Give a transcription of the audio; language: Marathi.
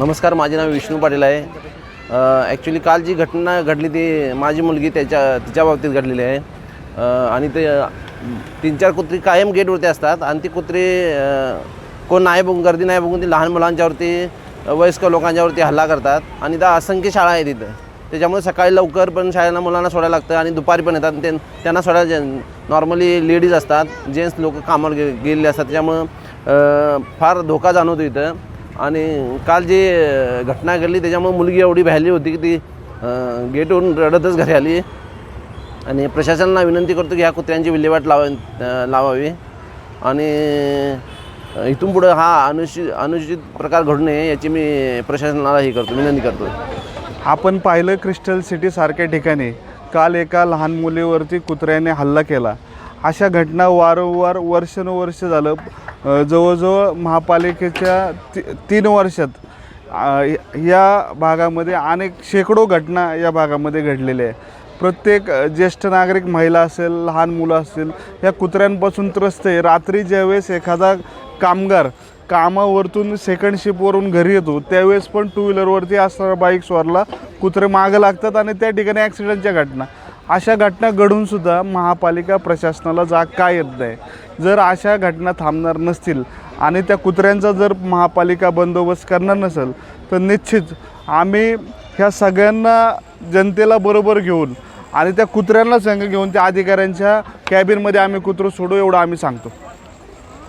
नमस्कार माझे नाव विष्णू पाटील आहे. ॲक्च्युली काल जी घटना घडली ती माझी मुलगी त्याच्या तिच्या बाबतीत घडलेली आहे. आणि ते तीन चार कुत्री कायम गेटवरती असतात आणि ती कुत्री कोण नाही बघून गर्दी नाही बघून ती लहान मुलांच्यावरती वयस्क लोकांच्यावरती हल्ला करतात. आणि त्या असंख्य शाळा आहेत तिथं त्याच्यामुळे सकाळी लवकर पण शाळेला मुलांना सोडायला लागतं आणि दुपारी पण येतात. ते त्यांना सोडायला नॉर्मली लेडीज असतात. जेंट्स लोक कामावर गे गेलेले असतात. त्याच्यामुळं फार धोका जाणवतो इथं. आणि काल जी घटना घडली त्याच्यामुळे मुलगी एवढी भ्याली होती की ती गेटवरून रडतच घरी आली. आणि प्रशासनाला विनंती करतो की ह्या कुत्र्यांची विल्हेवाट लावा लावावी. आणि इथून पुढं हा अनुचित अनुचित प्रकार घडू नये याची मी प्रशासनाला हे करतो विनंती करतो. आपण पाहिलं क्रिस्टल सिटीसारख्या ठिकाणी काल एका लहान मुलीवरती कुत्र्याने हल्ला केला. अशा घटना वारंवार वर्षानुवर्ष झालं. जवळजवळ महापालिकेच्या ती तीन वर्षात या भागामध्ये अनेक शेकडो घटना या भागामध्ये घडलेल्या आहे प्रत्येक ज्येष्ठ नागरिक महिला असेल लहान मुलं असतील या कुत्र्यांपासून त्रस्त आहे. रात्री ज्यावेळेस एखादा कामगार कामावरतून सेकंड शिपवरून घरी येतो त्यावेळेस पण टू व्हीलरवरती असणारा बाईक स्वारला कुत्रे मागं लागतात आणि त्या ठिकाणी ॲक्सिडेंटच्या घटना. अशा घटना घडूनसुद्धा महापालिका प्रशासनाला जाग काय येत नाही? जर अशा घटना थांबणार नसतील आणि त्या कुत्र्यांचा जर महापालिका बंदोबस्त करणार नसेल तर निश्चित आम्ही ह्या सगळ्यांना जनतेला बरोबर घेऊन आणि त्या कुत्र्यांना संघ घेऊन त्या अधिकाऱ्यांच्या कॅबिनमध्ये आम्ही कुत्रं सोडू एवढं आम्ही सांगतो.